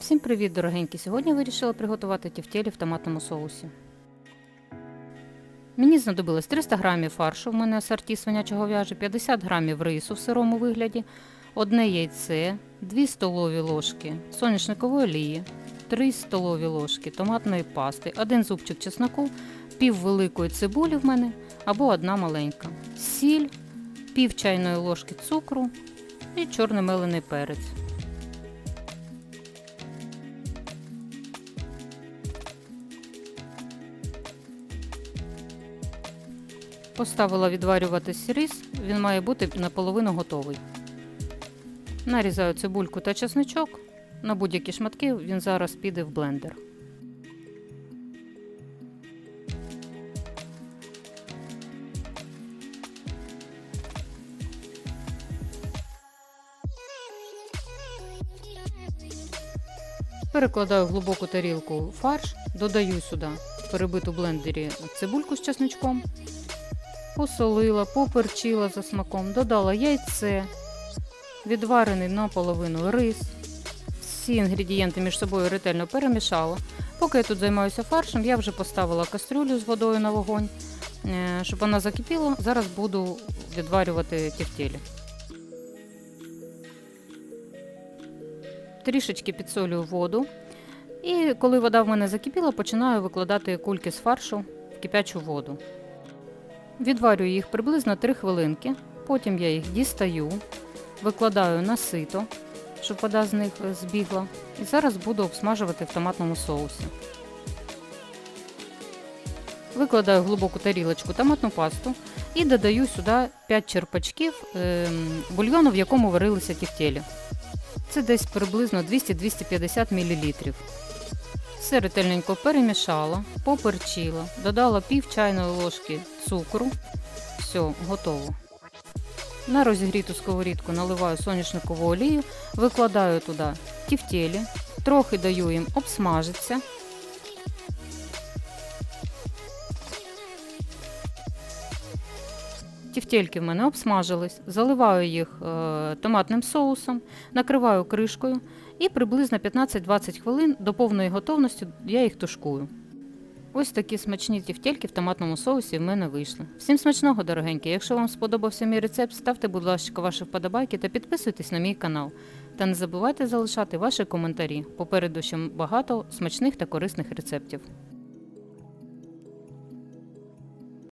Всім привіт, дорогенькі! Сьогодні вирішила приготувати тівтєлі в томатному соусі. Мені знадобилось 300 грамів фаршу, в мене асорті свинячого в'яжі, 50 грамів рису в сирому вигляді, одне яйце, 2 столові ложки соняшникової олії, 3 столові ложки томатної пасти, 1 зубчик чесноку, пів великої цибулі в мене або одна маленька, сіль, пів чайної ложки цукру і чорний мелений перець. Поставила відварюватись рис, він має бути наполовину готовий. Нарізаю цибульку та чесничок. На будь-які шматки він зараз піде в блендер. Перекладаю в глибоку тарілку фарш, додаю сюди перебиту блендері цибульку з чесничком, посолила, поперчила за смаком, додала яйце, відварений наполовину рис. Всі інгредієнти між собою ретельно перемішала. Поки я тут займаюся фаршем, я вже поставила кастрюлю з водою на вогонь, е, щоб вона закипіла. Зараз буду відварювати тівтєлі. Трішечки підсолюю воду. І коли вода в мене закипіла, починаю викладати кульки з фаршу в кипячу воду. Відварюю їх приблизно 3 хвилинки, потім я їх дістаю, викладаю на сито, щоб вода з них е, збігла. І зараз буду обсмажувати в томатному соусі. Викладаю в глибоку тарілочку томатну пасту і додаю сюди 5 черпачків ем, бульйону, в якому варилися тівтєлі. Це десь приблизно 200-250 мл. Все ретельненько перемішала, поперчила, додала пів чайної ложки цукру. Все, готово. На розігріту сковорідку наливаю соняшникову олію, викладаю туди тівтєлі, трохи даю їм обсмажитися. Тівтєльки в мене обсмажились, заливаю їх е, томатним соусом, накриваю кришкою і приблизно 15-20 хвилин до повної готовності я їх тушкую. Ось такі смачні тівтєльки в томатному соусі в мене вийшли. Всім смачного, дорогенькі! Якщо вам сподобався мій рецепт, ставте, будь ласка, ваші вподобайки та підписуйтесь на мій канал. Та не забувайте залишати ваші коментарі. Попереду ще багато смачних та корисних рецептів.